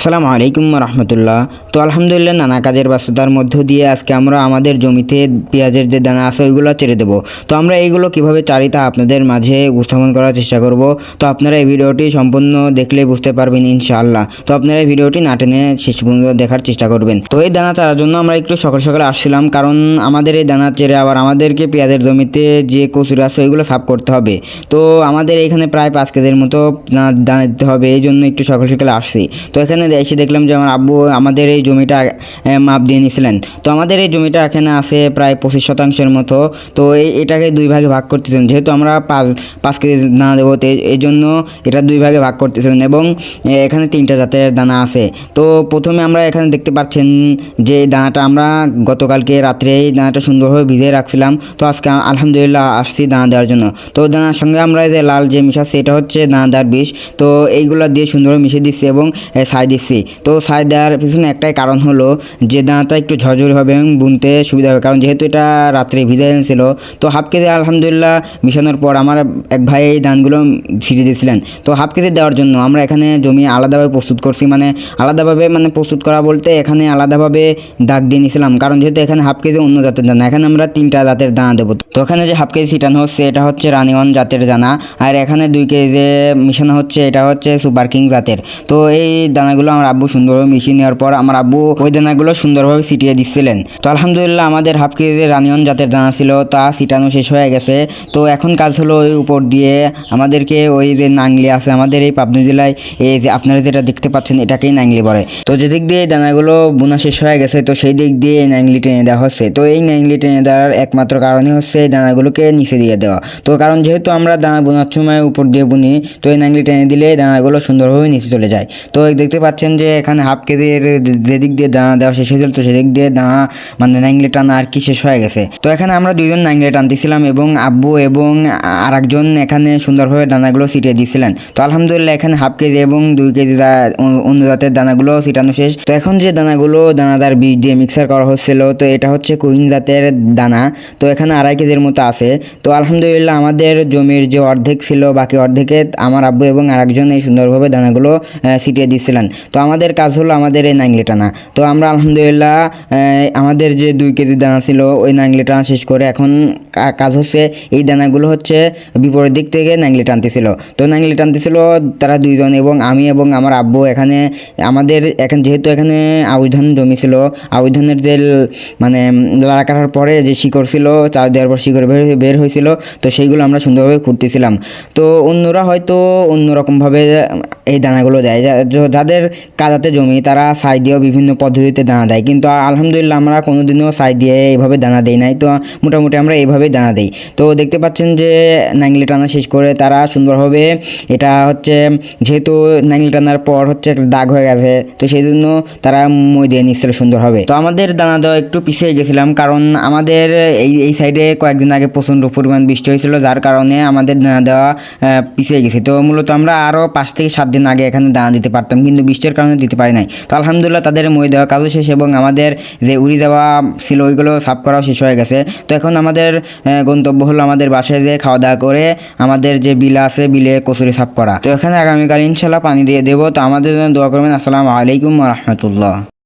আসসালামু আলাইকুম রহমতুল্লাহ। তো আলহামদুলিল্লাহ নানা কাজের ব্যস্ততার মধ্য দিয়ে আজকে আমরা আমাদের জমিতে পেঁয়াজের যে দানা আছে ওইগুলো ছেড়ে দেবো। তো আমরা এইগুলো কীভাবে চারি তা আপনাদের মাঝে উপস্থাপন করার চেষ্টা করব, তো আপনারা এই ভিডিওটি সম্পূর্ণ দেখলে বুঝতে পারবেন ইনশাআল্লাহ। তো আপনারা এই ভিডিওটি না টেনে শেষ পর্যন্ত দেখার চেষ্টা করবেন। তো এই দানা চারার জন্য আমরা একটু সকাল সকালে আসছিলাম, কারণ আমাদের এই দানা চেড়ে আবার আমাদেরকে পেঁয়াজের জমিতে যে কচুর আছে ওইগুলো সাফ করতে হবে। তো আমাদের এখানে প্রায় পাঁচ কেজির মতো দানা দিতে হবে, এই জন্য একটু সকাল সকালে আসছি। তো এখানে এসে দেখলাম যে আমার আব্বু আমাদের এই জমিটা মাপ দিয়ে নিয়েছিলেন তো আমাদের এই জমিটা এখানে আছে প্রায় পঁচিশ শতাংশের মতো। তো এই এটাকে দুই ভাগে ভাগ করতেছেন যেহেতু আমরা পাঁচ পাঁচ কেজি দানা দেবো তো এই- জন্য এটা দুই ভাগে ভাগ করতেছিলেন এবং এখানে তিনটা জাতের দানা আছে। তো প্রথমে আমরা এখানে দেখতে পাচ্ছেন যে দানাটা আমরা গতকালকে রাত্রে এই দানাটা সুন্দরভাবে ভিজিয়ে রাখছিলাম। তো আজকে আলহামদুলিল্লাহ আসছি দানা দেওয়ার জন্য। তো দানার সঙ্গে আমরা যে লাল যে মিশাচ্ছি এটা হচ্ছে দানাদার বিষ। তো এইগুলো দিয়ে সুন্দরভাবে মিশিয়ে দিচ্ছি এবং এ, ছাই দিচ্ছি তো ছাই দেওয়ার পিছনে একটাই কারণ হলো যে দানাটা একটু ঝরঝরে হবে এবং বুনতে সুবিধা হবে, কারণ যেহেতু এটা রাত্রে ভিজে ছিল, তো হাফ কেজি আলহামদুলিল্লাহ মিশানোর পর আমার এক ভাই এই ধানগুলো ছিটিয়ে দিয়েছিলেন। তো হাফ কেজি দেওয়ার জন্য আমরা এখানে জমি আলাদাভাবে প্রস্তুত করছি মানে আলাদাভাবে মানে প্রস্তুত করা বলতে এখানে আলাদাভাবে দাগ দিয়ে নিয়েছিলাম, কারণ যেহেতু এখানে হাফ কেজি অন্য জাতের দানা, এখানে আমরা তিনটা জাতের দানা দেবো। তো এখানে যে হাফ কেজি ছিটানো হচ্ছে, এটা হচ্ছে রানিগঞ্জ জাতের দানা, আর এখানে দুই কেজি মিশানো হচ্ছে, এটা হচ্ছে সুপার কিং জাতের। তো এই দানাগুলো আমার আব্বু সুন্দরভাবে মিশিয়ে নেওয়ার পর আমার আব্বু ওই দানাগুলো সুন্দরভাবে ছিটিয়ে দিচ্ছিলেন। তো আলহামদুলিল্লাহ আমাদের হাফ কেজি রানিগঞ্জ জাতের দানা ছিল, তা ছিটানো শেষ হয়ে গেছে। তো এখন কাজ হলো ওই উপর দিয়ে আমাদেরকে ওই যে নাংলি আছে আমাদের এই পাবনা জেলায়, এই যে আপনারা যেটা দেখতে পাচ্ছেন এটাকেই নাংলি বলে। তো যেদিক দিয়ে দানাগুলো বোনা শেষ হয়ে গেছে, তো সেই দিক দিয়ে এই নাংলি টেনে দেওয়া হচ্ছে। তো এই নাংলি টেনে দেওয়ার একমাত্র কারণই হচ্ছে এই দানাগুলোকে নিচে দিয়ে দেওয়া। তো কারণ যেহেতু আমরা দানা বোনার সময় উপর দিয়ে বুনি, তো এই নাংলি টেনে দিলে দানাগুলো সুন্দরভাবে নিচে চলে যায়। তো দেখতে পাচ্ছেন যে এখানে হাফ কেজির যেদিক দিয়ে দানা দেওয়া শেষ হয়েছিল তো সেদিক দিয়ে দানা মানে নাংলি টানা আর কি শেষ হয়ে গেছে। তো এখানে আমরা দুইজন নাংলি টানতেছিলাম এবং আব্বু এবং আর একজন এখানে সুন্দরভাবে দানাগুলো ছিটিয়ে দিয়েছিলেন তো আলহামদুলিল্লাহ এখানে হাফ কেজি এবং দুই কেজি অন্য- জাতের দানাগুলো ছিটানো শেষ। তো এখন যে দানাগুলো দানাদার বীজ দিয়ে মিক্সার করা হচ্ছিল, তো এটা হচ্ছে কুইন জাতের দানা। তো এখানে আড়াই কেজির মতো আছে। তো আলহামদুলিল্লাহ আমাদের জমির যে অর্ধেক ছিল, বাকি অর্ধেকে আমার আব্বু এবং আরেকজন এই সুন্দরভাবে দানাগুলো ছিটিয়ে দিচ্ছিলেন তো আমাদের কাজ হলো আমাদের এই নাংলি টানা তো আমরা আলহামদুলিল্লাহ আমাদের যে দুই কেজি দানা ছিল, ওই নাংলি টানা শেষ করে এখন কাজ হচ্ছে এই দানাগুলো হচ্ছে বিপরীত দিক থেকে নাংলি টানতেছিল তো নাংলি টানতেছিল তারা দুইজন এবং আমি এবং আমার আব্বু এখানে, আমাদের এখন যেহেতু এখানে আউশ ধান জমি ছিল আউশ ধানের যে মানে লাড়া কাটার পরে যে শিকড় ছিল চাষ দেওয়ার পর শিকড় বের বের হয়েছিল, তো সেইগুলো আমরা সুন্দরভাবে খুঁড়তেছিলাম তো অন্যরা হয়তো অন্যরকমভাবে এই দানাগুলো দেয় যাদের কাদাতে জমি, তারা সাই দিয়েও বিভিন্ন পদ্ধতিতে দানা দেয়। কিন্তু আলহামদুলিল্লাহ আমরা কোনোদিনও সাই দিয়ে এইভাবে দানা দেই নাই। তো মোটামুটি আমরা এইভাবেই দানা দিই। তো দেখতে পাচ্ছেন যে নাংলি টানা শেষ করে তারা সুন্দরভাবে এটা হচ্ছে, যেহেতু নাংলি টানার পর হচ্ছে একটা দাগ হয়ে গেছে, তো সেই জন্য তারা মই দিয়ে নিচ্ছিল সুন্দরভাবে। তো আমাদের দানা দেওয়া একটু পিছিয়ে গেছিলাম, কারণ আমাদের এই এই সাইডে কয়েকদিন আগে প্রচণ্ড পরিমাণ বৃষ্টি হয়েছিল, যার কারণে আমাদের দানা দেওয়া পিছিয়ে গেছে। তো মূলত আমরা আরও পাঁচ থেকে সাত দিন আগে এখানে দানা দিতে পারতাম। কিন্তু বৃষ্টির কারণে দিতে পারি নাই। তো আলহামদুলিল্লাহ তাদের মই দেওয়া কাজও শেষ এবং আমাদের যে উড়ি যাওয়া ছিল ওইগুলো সাফ করাও শেষ হয়ে গেছে। তো এখন আমাদের গন্তব্য হলো আমাদের বাসায় যে খাওয়া দাওয়া করে আমাদের যে বিল আছে বিলে কচুরি সাফ করা। তো এখানে আগামীকাল ইনশাল্লাহ পানি দিয়ে দেবো। তো আমাদের জন্য দোয়া করবেন। আসসালামু আলাইকুম রহমতুল্লাহ।